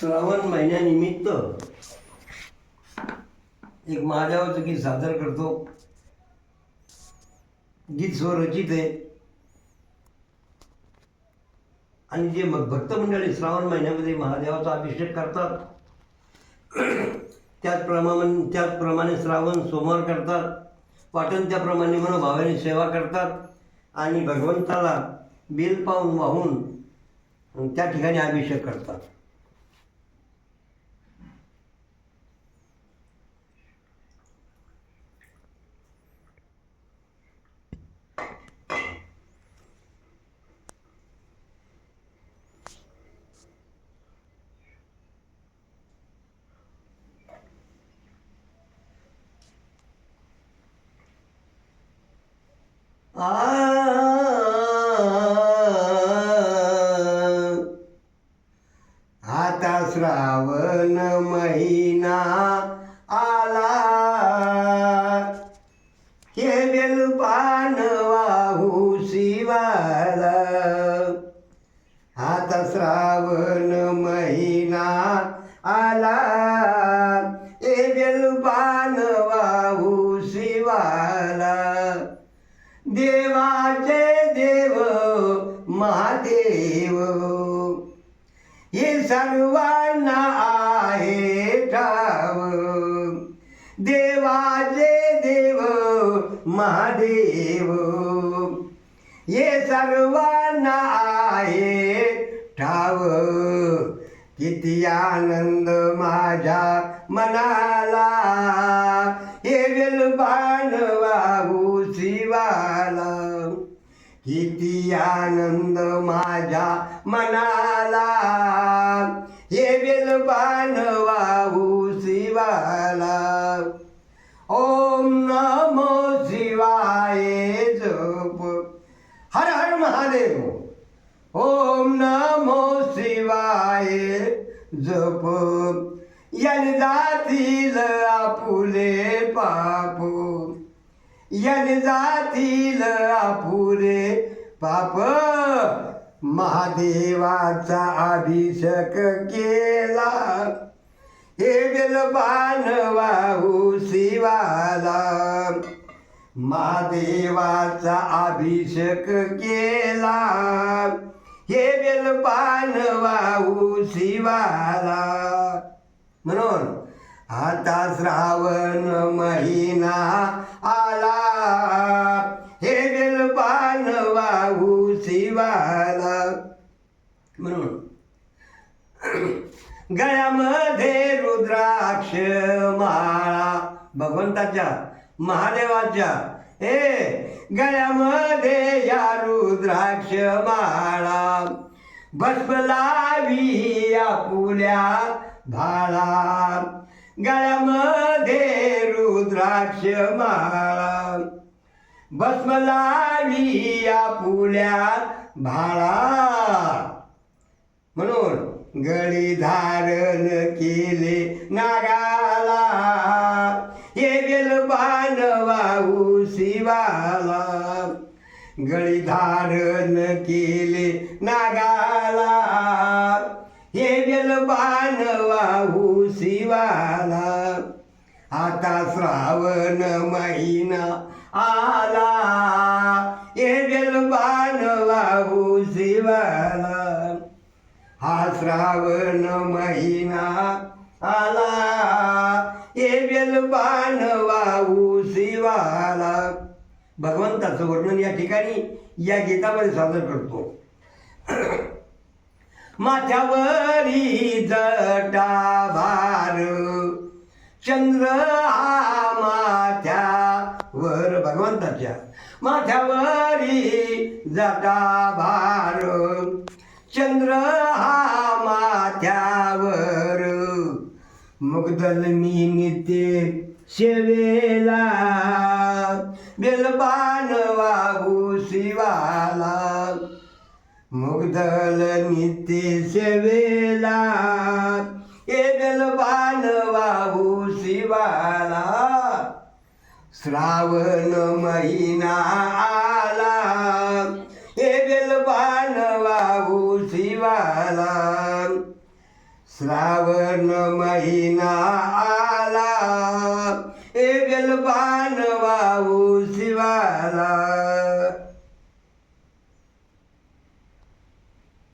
श्रावण महिन्यानिमित्त एक महादेवाचं गीत सादर करतो. गीत स्वरचित आहे. आणि जे मग भक्त मंडळी श्रावण महिन्यामध्ये महादेवाचा अभिषेक करतात त्याचप्रमाणे त्याचप्रमाणे श्रावण सोमवार करतात वाटण त्याप्रमाणे मनोभावाने सेवा करतात आणि भगवंताला बेल पाहून वाहून त्या ठिकाणी अभिषेक करतात आ आता श्रावण महिना आला. हे बेलपान वाहू शिवाला. आता श्रावण महिना आला. हे बेलपान वाहू शिवाला. देवाचे देव महादेव. हे सर्वांना आहे ठाव. देवाचे देव महादेव. हे सर्वांना आहे ठाव. किती आनंद माझ्या मनाला. हे वेलबाण वाहू शिवाला. किती आनंद माझ्या मनाला. हे वेलबाण वाहू शिवाला. ओम नमो शिवाय जप. हर हर महादेव. ओम नमो शिवाय जप. यन जातील आपुले पापू. यन जातील आपुले पाप. महादेवाचा अभिषेक केला. हे बेलबान वाहू शिवाला. महादेवाचा अभिषेक केला. हे बेलपान वाहू शिवाला. म्हणून आता श्रावण महिना आ गळ्यामध्ये रुद्राक्ष माळा. भगवंताच्या महादेवाच्या. ए गळ्यामध्ये या रुद्राक्ष माळा. भस्मलावी आपुल्या भाळा. गळ्यामध्ये रुद्राक्ष माळा. भस्मलावी आपुल्या भाळा. म्हणून गळी धारण केले नागाला. हे गेल वाहू शिवाला. गळी धारण केले नागाला. हे गेल वाहू शिवाला. आता श्रावण महिना आला. हे गेल वाहू शिवाला. श्रावण महिना आला. हे बेलबान वाऊ शिवाला भगवंताचं वर्णन या ठिकाणी या गीतामध्ये सादर करतो. माथ्यावरी जटा भार. चंद्र हा माथ्यावर भगवंताच्या. माथ्यावरी जटा भार. चंद्र माथ्यावर मुगदल मी नित्य शेवेला बेलबान वाहू शिवाला. मुगदल निते सेवेला ए बेलबान वाहू शिवाला. श्रावण महिना आला ए बेलबान वाहू शिवाला. श्रावण महिना आला ए बेलपान वाऊ शिवाला.